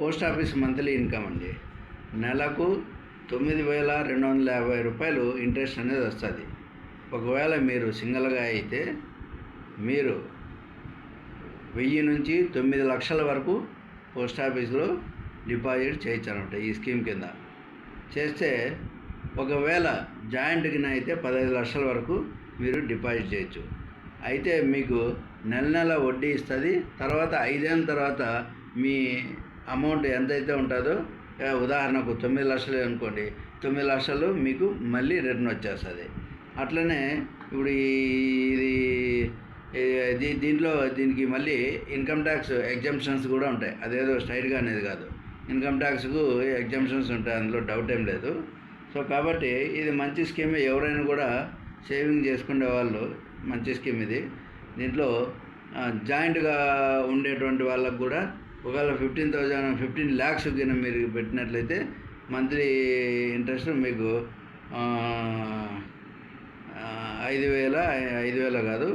Post office monthly income అండి. నెలకు తొమ్మిది వేల రెండు వందల యాభై రూపాయలు ఇంట్రెస్ట్ అనేది వస్తుంది. ఒకవేళ మీరు సింగిల్గా అయితే మీరు వెయ్యి నుంచి తొమ్మిది లక్షల వరకు పోస్ట్ ఆఫీస్లో డిపాజిట్ చేయొచ్చు అనమాట ఈ స్కీమ్ కింద. చేస్తే ఒకవేళ జాయింట్ కింద అయితే పదహైదు లక్షల వరకు మీరు డిపాజిట్ చేయొచ్చు. అయితే మీకు నెల నెల వడ్డీ ఇస్తుంది. తర్వాత ఐదేళ్ళ తర్వాత మీ అమౌంట్ ఎంతైతే ఉంటుందో ఉదాహరణకు తొమ్మిది లక్షలు అనుకోండి తొమ్మిది లక్షలు మీకు మళ్ళీ రిటర్న్ వచ్చేస్తుంది. అట్లనే ఇప్పుడు ఇది దీ దీంట్లో దీనికి మళ్ళీ ఇన్కమ్ ట్యాక్స్ ఎగ్జామ్షన్స్ కూడా ఉంటాయి. అదేదో స్ట్రైట్గా అనేది కాదు. ఇన్కమ్ ట్యాక్స్కు ఎగ్జామ్షన్స్ ఉంటాయి అందులో డౌట్ ఏం లేదు. సో కాబట్టి ఇది మంచి స్కీమ్. ఎవరైనా కూడా సేవింగ్ చేసుకునే వాళ్ళు మంచి స్కీమ్ ఇది. దీంట్లో జాయింట్గా ఉండేటువంటి వాళ్ళకు కూడా ఒకవేళ ఫిఫ్టీన్ థౌజండ్ ఫిఫ్టీన్ ల్యాక్స్ కింద మీరు పెట్టినట్లయితే మంత్లీ ఇంట్రెస్ట్ మీకు ఐదు వేల ఐదు వేల కాదు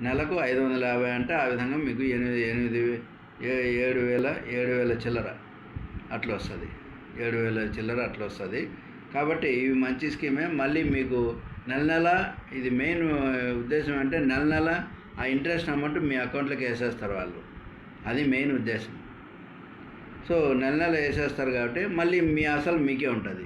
నెలకు ఐదు వందల యాభై అంటే ఆ విధంగా మీకు ఎనిమిది ఎనిమిది ఏ- ఏడు వేల ఏడు వేల చిల్లర అట్లా వస్తుంది. ఏడు వేల చిల్లర అట్లా వస్తుంది. కాబట్టి ఇవి మంచి స్కీమే మళ్ళీ మీకు నెల నెల ఇది మెయిన్ ఉద్దేశం అంటే నెల నెల ఆ ఇంట్రెస్ట్ అమౌంట్ మీ అకౌంట్లోకి వేసేస్తారు వాళ్ళు. అది మెయిన్ ఉద్దేశం. సో నెల నెల వేసేస్తారు కాబట్టి మళ్ళీ మీ అసలు మీకే ఉంటుంది.